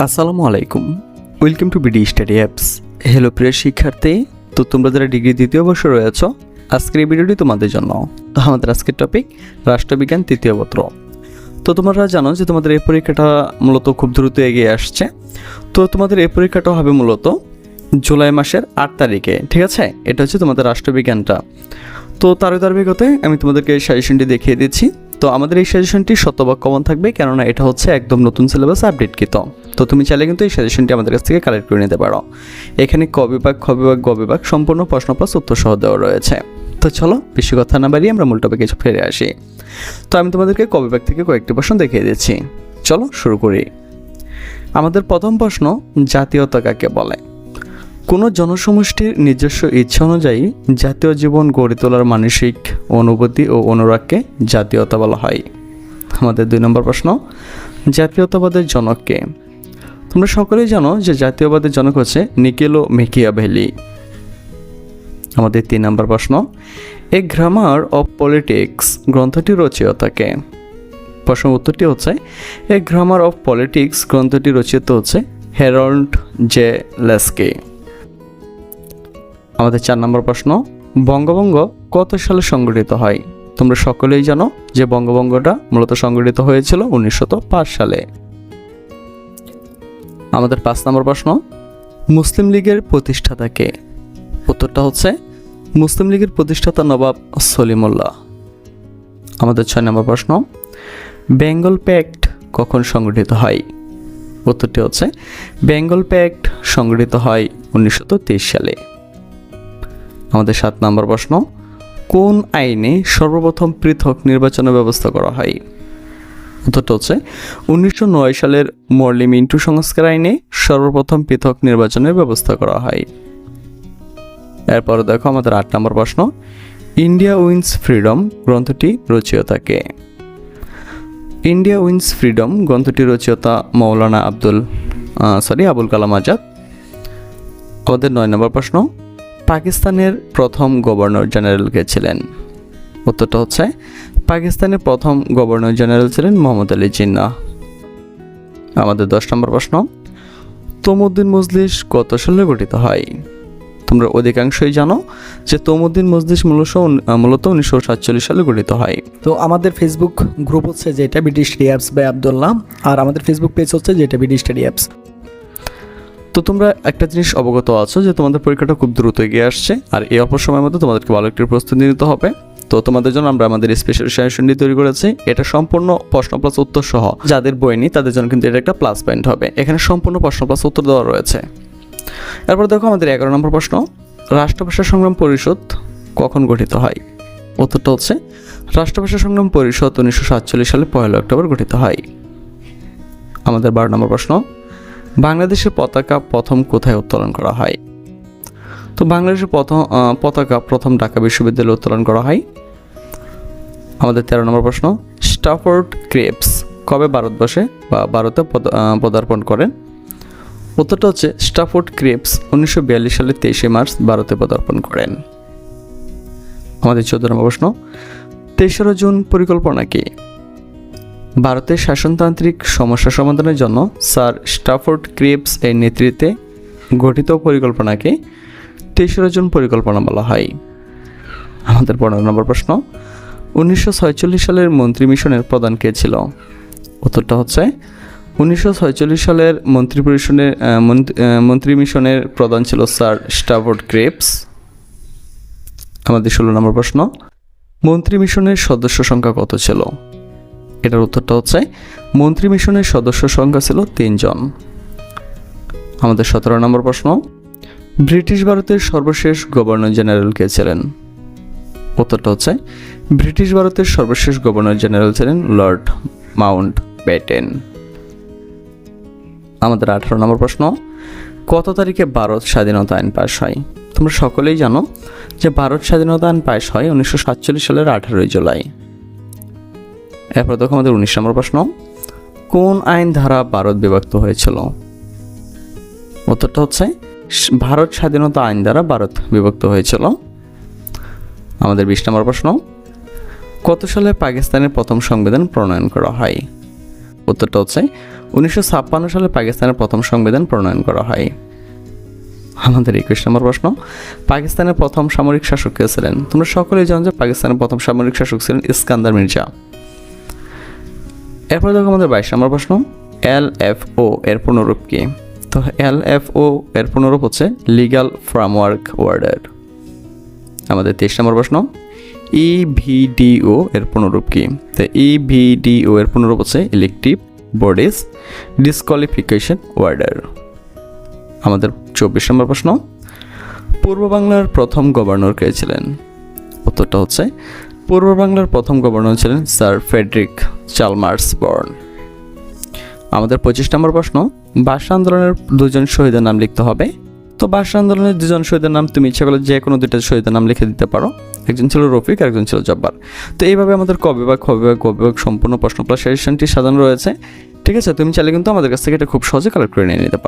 আসসালামু আলাইকুম। Welcome to BD study apps hello প্রিয় শিক্ষার্থী। তো তোমরা যারা ডিগ্রি দ্বিতীয় বর্ষে রয়েছ, আজকের এই ভিডিওটি তোমাদের জন্য। আমাদের আজকের টপিক রাষ্ট্রবিজ্ঞান তৃতীয় পত্র। তো তোমরা জানো যে তোমাদের এই পরীক্ষাটা মূলত খুব দ্রুত এগিয়ে আসছে। তো তোমাদের এই পরীক্ষাটা হবে মূলত জুলাই মাসের আট তারিখে, ঠিক আছে? এটা হচ্ছে তোমাদের রাষ্ট্রবিজ্ঞানটা। তো তার ধারাবাহিকতে আমি তোমাদেরকে এই সাজেশনটি দেখিয়ে দিচ্ছি। তো আমাদের এই সাজেশনটি শতভাগ কমন থাকবে, কেননা এটা হচ্ছে একদম নতুন সিলেবাস আপডেটকৃত তো তুমি চাইলে কিন্তু এই সাজেশনটি আমাদের কাছ থেকে কালেক্ট করে নিতে পারো। এখানে ক বিভাগ, খ বিভাগ, গ বিভাগ সম্পূর্ণ প্রশ্ন প্লাস উত্তর সহ দেওয়া রয়েছে। তো চলো, বেশি কথা না বাড়িয়ে আমরা মূল টপিকে ফিরে আসি। তো আমি তোমাদেরকে ক বিভাগ থেকে কয়েকটি প্রশ্ন দেখিয়ে দিচ্ছি। চলো, শুরু করি। আমাদের প্রথম প্রশ্ন, জাতীয়তা কাকে বলে? কোনো জনসমষ্টির নিজস্ব ইচ্ছা অনুযায়ী জাতীয় জীবন গড়ে তোলার মানসিক অনুভূতি ও অনুরাগকে জাতীয়তা বলা হয়। আমাদের দুই নম্বর প্রশ্ন, জাতীয়তাবাদের জনককে তোমরা সকলেই জানো যে জাতীয়বাদের জনক হচ্ছে নিকেলো মেকিয়াভেলি। আমাদের তিন নম্বর প্রশ্ন, এ গ্রামার অফ পলিটিক্স গ্রন্থটি রচয়িতাকে প্রশ্ন উত্তরটি হচ্ছে, এ গ্রামার অফ পলিটিক্স গ্রন্থটি রচিত হচ্ছে হেরল্ড জে লেসকে। আমাদের চার নম্বর প্রশ্ন, বঙ্গভঙ্গ কত সালে সংগঠিত হয়? তোমরা সকলেই জানো যে বঙ্গভঙ্গটা মূলত সংগঠিত হয়েছিল উনিশশো সালে। আমাদের পাঁচ নম্বর প্রশ্ন, মুসলিম লীগের প্রতিষ্ঠাতা কে? উত্তরটা হচ্ছে, মুসলিম লীগের প্রতিষ্ঠাতা নবাব সলিমুল্লাহ। আমাদের ছয় নম্বর প্রশ্ন, বেঙ্গল প্যাক্ট কখন সংগঠিত হয়? উত্তরটি হচ্ছে, বেঙ্গল প্যাক্ট সংগঠিত হয় উনিশশো সালে। আমাদের সাত নম্বর প্রশ্ন, কোন আইনে সর্বপ্রথম পৃথক নির্বাচনের ব্যবস্থা করা হয়? উত্তরটা হচ্ছে উনিশশো নয় সালের মর্লি মিন্টু সংস্কার আইনে সর্বপ্রথম পৃথক নির্বাচনের ব্যবস্থা করা হয়। এরপরে দেখো আমাদের আট নম্বর প্রশ্ন, ইন্ডিয়া উইন্স ফ্রিডম গ্রন্থটি রচয়িতাকে। ইন্ডিয়া উইন্স ফ্রিডম গ্রন্থটি রচয়িতা মৌলানা আব্দুল সরি, আবুল কালাম আজাদ। আমাদের নয় নম্বর প্রশ্ন, পাকিস্তানের প্রথম গভর্নর জেনারেল কে ছিলেন? উত্তরটা হচ্ছে পাকিস্তানের প্রথম গভর্নর জেনারেল ছিলেন মোহাম্মদ আলী জিন্না আমাদের দশ নম্বর প্রশ্ন তমুদ্দিন মজলিস কত সালে গঠিত হয়? তোমরা অধিকাংশই জানো যে তমুদ্দিন মজলিস মূলত মূলত উনিশশো সাতচল্লিশ সালে গঠিত হয়। তো আমাদের ফেসবুক গ্রুপ হচ্ছে যেটা BD study apps by Abdullah আর আমাদের ফেসবুক পেজ হচ্ছে যেটা বিডি স্টাডি অ্যাপস তো তোমরা একটা জিনিস অবগত আছো যে তোমাদের পরীক্ষাটা খুব দ্রুত এগিয়ে আসছে আর এই অল্প সময়ের মধ্যে তোমাদেরকে ভালো একটি প্রস্তুতি নিতে হবে। তো তোমাদের জন্য আমরা আমাদের স্পেশাল সাজেশনটি তৈরি করেছি। এটা সম্পূর্ণ প্রশ্ন প্লাস উত্তর সহ। যাদের বই নেই, তাদের জন্য কিন্তু এটা একটা প্লাস পয়েন্ট হবে। এখানে সম্পূর্ণ প্রশ্ন প্লাস উত্তর দেওয়া রয়েছে। এরপর দেখো আমাদের এগারো নম্বর প্রশ্ন। রাষ্ট্রভাষা সংগ্রাম পরিষদ কখন গঠিত হয়? উত্তরটা হচ্ছে, রাষ্ট্রভাষা সংগ্রাম পরিষদ উনিশশো সাতচল্লিশ সালে পয়লা অক্টোবর গঠিত হয়। আমাদের বারো নম্বর প্রশ্ন, বাংলাদেশের পতাকা প্রথম কোথায় উত্তোলন করা হয়? তো বাংলাদেশের প্রথম পতাকা প্রথম ঢাকা বিশ্ববিদ্যালয়ে উত্তোলন করা হয়। আমাদের তেরো নম্বর প্রশ্ন, স্টাফোর্ড ক্রেপস কবে ভারতবর্ষে বা ভারতে পদ- পদার্পণ করেন? উত্তরটা হচ্ছে, স্টাফোর্ড ক্রেপস উনিশশো বিয়াল্লিশ সালে তেইশে মার্চ ভারতে পদার্পণ করেন। আমাদের চোদ্দ নম্বর প্রশ্ন, তেসরা জুন পরিকল্পনা কি? ভারতের শাসনতান্ত্রিক সমস্যা সমাধানের জন্য স্যার স্টাফোর্ড ক্রিপস এর নেতৃত্বে গঠিত পরিকল্পনাকে তেসরা জুন পরিকল্পনা বলা হয়। আমাদের পনেরো নম্বর প্রশ্ন উনিশশো সালের মন্ত্রী মিশনের প্রধান কে ছিল? উত্তরটা হচ্ছে উনিশশো সালের মন্ত্রী পরিষদের মন্ত্রী- মন্ত্রী মিশনের প্রধান ছিল স্যার স্টাফোর্ড ক্রেপস আমাদের ষোলো নম্বর প্রশ্ন, মন্ত্রী মিশনের সদস্য সংখ্যা কত ছিল? এটার উত্তরটা হচ্ছে মন্ত্রী মিশনের সদস্য সংখ্যা ছিল তিনজন। আমাদের সতেরো নম্বর প্রশ্ন, ব্রিটিশ ভারতের সর্বশেষ গভর্নর জেনারেল কে ছিলেন? উত্তরটা হচ্ছে, ব্রিটিশ ভারতের সর্বশেষ গভর্নর জেনারেল ছিলেন লর্ড মাউন্ট ব্যাটেন আমাদের আঠারো নম্বর প্রশ্ন, কত তারিখে ভারত স্বাধীনতা আইন পাশ হয়? তোমরা সকলেই জানো যে ভারত স্বাধীনতা আইন পাশ হয় উনিশশো সাতচল্লিশ সালের আঠারোই জুলাই। এরপর দেখো আমাদের উনিশ নম্বর প্রশ্ন, কোন আইন ধারা ভারত বিভক্ত হয়েছিল? উত্তরটা হচ্ছে, ভারত স্বাধীনতা আইন দ্বারা ভারত বিভক্ত হয়েছিল। আমাদের বিশ নম্বর প্রশ্ন। কত সালে পাকিস্তানের প্রথম সংবিধান প্রণয়ন করা হয়? উত্তরটা হচ্ছে, উনিশশো ছাপ্পান্ন সালে পাকিস্তানের প্রথম সংবিধান প্রণয়ন করা হয়। আমাদের একুশ নম্বর প্রশ্ন, পাকিস্তানের প্রথম সামরিক শাসক কে ছিলেন? তোমরা সকলেই জানো যে পাকিস্তানের প্রথম সামরিক শাসক ছিলেন ইস্কান্দার মির্জা। এরপর দেখো আমাদের বাইশ নম্বর প্রশ্ন, এল এফ ও এর পুনরূপ কি? তো এল এফ ও এর পুনরূপ হচ্ছে লিগ্যাল ফ্রামওয়ার্ক ওয়ার্ডার আমাদের তেইশ নম্বর প্রশ্ন E ইভিডিও এর পুনরূপ কি? তো E ইভিডিও এর পুনরূপ হচ্ছে ইলেকটিভ বডিজ ডিসকোয়ালিফিকেশন ওয়ার্ডার আমাদের চব্বিশ নম্বর প্রশ্ন, পূর্ব বাংলার প্রথম গভর্নর কে ছিলেন? উত্তরটা হচ্ছে, পূর্ব বাংলার প্রথম গভর্নর ছিলেন স্যার ফেডরিক চালমার্স বর্ন। আমাদের পঁচিশ নম্বর প্রশ্ন, ভাষা আন্দোলনের দুজন শহীদের নাম লিখতে হবে তো ভাষা আন্দোলনের দুজন শহীদের নাম তুমি ইচ্ছা করলে যে কোনো দুইটা শহীদের নাম লিখে দিতে পারো। একজন ছিল রফিক আর একজন ছিল জব্বার। তো এইভাবে আমাদের কবে বা কবে বা কবে বিভাগ সম্পূর্ণ প্রশ্ন প্লাস সেশনটি সাজানো রয়েছে। ঠিক আছে, তুমি চাইলে কিন্তু আমাদের কাছ থেকে এটা খুব সহজে কালেক্ট করে নিয়ে নিতে পারো।